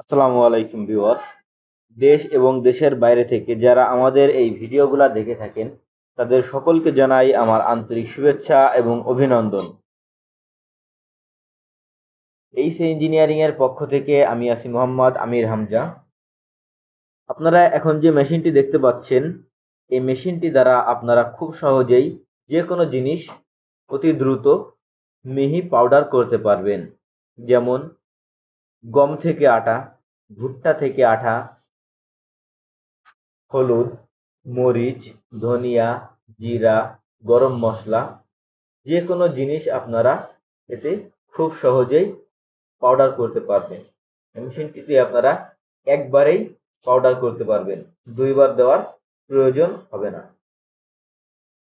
আসসালামু আলাইকুম ভিউয়ার্স। দেশ এবং দেশের বাইরে থেকে যারা আমাদের এই ভিডিওগুলো দেখে থাকেন, তাদের সকলকে জানাই আমার আন্তরিক শুভেচ্ছা এবং অভিনন্দন। এইচ ইঞ্জিনিয়ারিং এর পক্ষ থেকে আমি আছি মোহাম্মদ আমির হামজা। আপনারা এখন যে মেশিনটি দেখতে পাচ্ছেন, এই মেশিনটি দ্বারা আপনারা খুব সহজেই যে কোনো জিনিস অতি দ্রুত মিহি পাউডার করতে পারবেন। যেমন গম থেকে আটা, ভুট্টা থেকে আটা হলুদ, মরিচ, ধনিয়া, জিরা, গরম মশলা যে কোনো জিনিস আপনারা এতে খুব সহজেই পাউডার করতে পারবেন। মেশিনটিতে আপনারা একবারেই পাউডার করতে পারবেন। দুইবার দেওয়ার প্রয়োজন হবে না।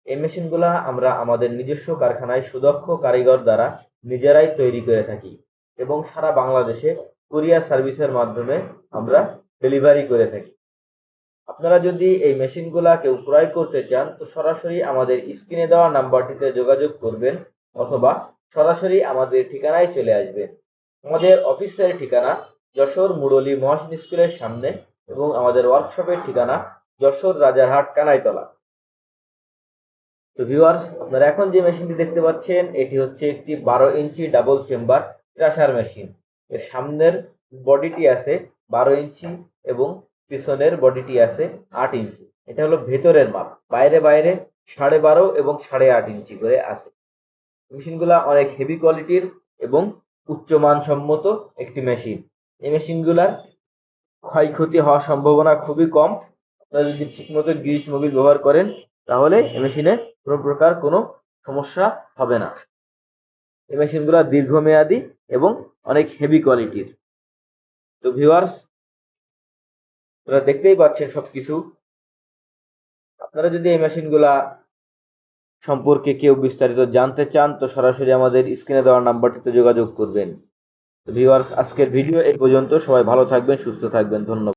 এই মেশিনগুলো আমরা আমাদের নিজস্ব কারখানায় সুদক্ষ কারিগর দ্বারা নিজেরাই তৈরি করে থাকি এবং সারা বাংলাদেশে কুরিয়ার সার্ভিসের মাধ্যমে আমরা ডেলিভারি করে থাকি। আপনারা যদি এই মেশিনগুলা কেউ ক্রয় করতে চান, তো সরাসরি আমাদের স্ক্রিনে দেওয়া নাম্বারটিতে যোগাযোগ করবেন অথবা সরাসরি আমাদের ঠিকানায় চলে আসবেন। আমাদের অফিসের ঠিকানা যশোর মুরলী মহাসিন স্কুলের সামনে এবং আমাদের ওয়ার্কশপের ঠিকানা যশোর রাজারহাট কানাইতলা। তো ভিউয়ার্স আপনারা এখন যে মেশিনটি দেখতে পাচ্ছেন, এটি হচ্ছে একটি বারো inch double chamber crusher machine সামনের বডিটি আছে বারো ইঞ্চি এবং পিছনের বডিটি আছে আট ইঞ্চি। এটা হলো ভেতরের মাপ। বাইরে বাইরে সাড়ে বারো এবং সাড়ে আট ইঞ্চি করে আছে। মেশিনগুলা অনেক হেভি কোয়ালিটির এবং উচ্চমানসম্মত একটি মেশিন। এই মেশিনগুলার ক্ষয়ক্ষতি হওয়ার সম্ভাবনা খুবই কম। আপনারা যদি ঠিকমতো গ্রিস মোবিল ব্যবহার করেন, তাহলে এই মেশিনে কোনো প্রকার কোনো সমস্যা হবে না। এই মেশিনগুলো দীর্ঘমেয়াদী এবং অনেক হেভি কোয়ালিটির তো ভিউয়ার্স আপনারা দেখতেই পাচ্ছেন সব কিছু আপনারা যদি এই মেশিনগুলা সম্পর্কে কেউ বিস্তারিত জানতে চান, তো সরাসরি আমাদের স্ক্রিনে দেওয়ার নাম্বারটিতে যোগাযোগ করবেন। ভিউয়ার্স আজকের ভিডিও এই পর্যন্ত। সবাই ভালো থাকবেন, সুস্থ থাকবেন। ধন্যবাদ।